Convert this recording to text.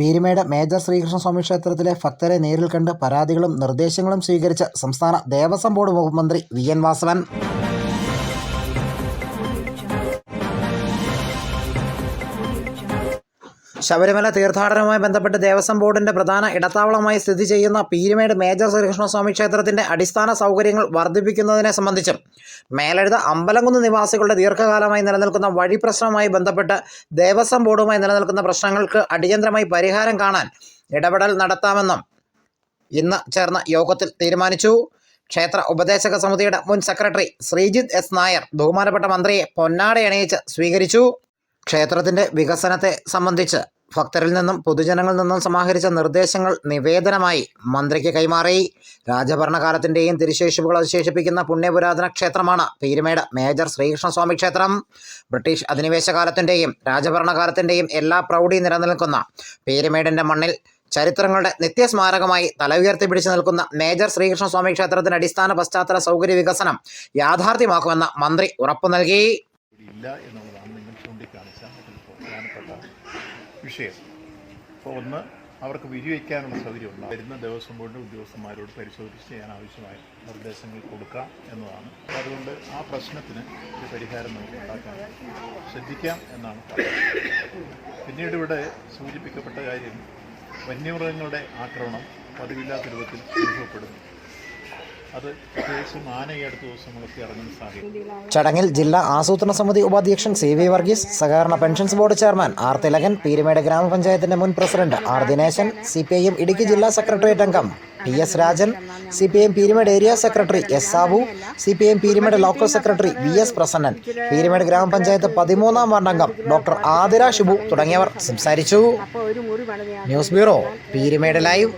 Peermade major Sreekrishnaswamy ക്ഷേത്രത്തിലെ ഭക്തരെ നേരിൽ കണ്ട് പരാതികളും നിർദ്ദേശങ്ങളും സ്വീകരിച്ച സംസ്ഥാന ദേവസ്വം ബോർഡ് മുഖ്യമന്ത്രി മന്ത്രി വി എൻ വാസവൻ. ശബരിമല തീർത്ഥാടനവുമായി ബന്ധപ്പെട്ട് ദേവസ്വം ബോർഡിന്റെ പ്രധാന ഇടത്താവളമായി സ്ഥിതി ചെയ്യുന്ന പീരുമേട് മേജർ ശ്രീകൃഷ്ണസ്വാമി ക്ഷേത്രത്തിന്റെ അടിസ്ഥാന സൗകര്യങ്ങൾ വർദ്ധിപ്പിക്കുന്നതിനെ സംബന്ധിച്ചും മേലെഴുത അമ്പലംകുന്ന് നിവാസികളുടെ ദീർഘകാലമായി നിലനിൽക്കുന്ന വഴി പ്രശ്നവുമായി ബന്ധപ്പെട്ട് ദേവസ്വം ബോർഡുമായി നിലനിൽക്കുന്ന പ്രശ്നങ്ങൾക്ക് അടിയന്തരമായി പരിഹാരം കാണാൻ ഇടപെടൽ നടത്താമെന്നും ഇന്ന് ചേർന്ന യോഗത്തിൽ തീരുമാനിച്ചു. ക്ഷേത്ര ഉപദേശക സമിതിയുടെ മുൻ സെക്രട്ടറി ശ്രീജിത്ത് എസ് നായർ ബഹുമാനപ്പെട്ട മന്ത്രിയെ പൊന്നാടയണിയിച്ച് സ്വീകരിച്ചു. ക്ഷേത്രത്തിന്റെ വികസനത്തെ സംബന്ധിച്ച് ഭക്തരിൽ നിന്നും പൊതുജനങ്ങളിൽ നിന്നും സമാഹരിച്ച നിർദ്ദേശങ്ങൾ നിവേദനമായി മന്ത്രിക്ക് കൈമാറി. രാജഭരണകാലത്തിന്റെയും തിരുശേഷിപ്പുകൾ അവശേഷിപ്പിക്കുന്ന പുണ്യപുരാതന ക്ഷേത്രമാണ് പീരുമേട് മേജർ ശ്രീകൃഷ്ണസ്വാമി ക്ഷേത്രം. ബ്രിട്ടീഷ് അധിനിവേശ രാജഭരണകാലത്തിന്റെയും എല്ലാ പ്രൗഢി നിലനിൽക്കുന്ന പീരുമേടിന്റെ മണ്ണിൽ ചരിത്രങ്ങളുടെ നിത്യസ്മാരകമായി തല ഉയർത്തി പിടിച്ചു നിൽക്കുന്ന മേജർ ശ്രീകൃഷ്ണസ്വാമി ക്ഷേത്രത്തിന്റെ അടിസ്ഥാന പശ്ചാത്തല സൗകര്യ വികസനം യാഥാർത്ഥ്യമാക്കുമെന്ന് മന്ത്രി ഉറപ്പു നൽകി. നിങ്ങൾ ചൂണ്ടിക്കാണിച്ച അതിൽ പ്രധാനപ്പെട്ട വിഷയം. അപ്പോൾ ഒന്ന് അവർക്ക് വിരിവയ്ക്കാനുള്ള സൗകര്യമുണ്ട് വരുന്ന ദിവസം കൊണ്ട് ഉദ്യോഗസ്ഥന്മാരോട് പരിശോധിച്ച് ചെയ്യാൻ ആവശ്യമായ നിർദ്ദേശങ്ങൾ കൊടുക്കാം എന്നതാണ്. അതുകൊണ്ട് ആ പ്രശ്നത്തിന് ഒരു പരിഹാരം നമുക്ക് ഉണ്ടാക്കാൻ ശ്രദ്ധിക്കാം എന്നാണ് പിന്നീട് ഇവിടെ സൂചിപ്പിക്കപ്പെട്ട കാര്യം വന്യമൃഗങ്ങളുടെ ആക്രമണം പതിവില്ലാത്ത രൂപത്തിൽ അനുഭവപ്പെടുന്നു. അത് പ്രത്യേകിച്ചും ആന അടുത്ത ദിവസം ദിവസങ്ങളൊക്കെ ഇറങ്ങുന്ന സാഹചര്യം ചടങ്ങിൽ ജില്ലാ ആസൂത്രണ സമിതി ഉപാധ്യക്ഷൻ സി വി വർഗീസ് സഹകരണ pensions board chairman R Thilakan Peermade ഗ്രാമപഞ്ചായത്തിന്റെ മുൻ president R Dineshan C P I M Idukki ജില്ലാ സെക്രട്ടേറിയറ്റ് അംഗം P S Rajan C P M Peermade area secretary S Sabu C P M Peermade local secretary V S Prasannan Peermade ഗ്രാമപഞ്ചായത്ത് പതിമൂന്നാം അംഗം doctor Athira Shibu തുടങ്ങിയവർ സംസാരിച്ചു. News bureau Peermade live.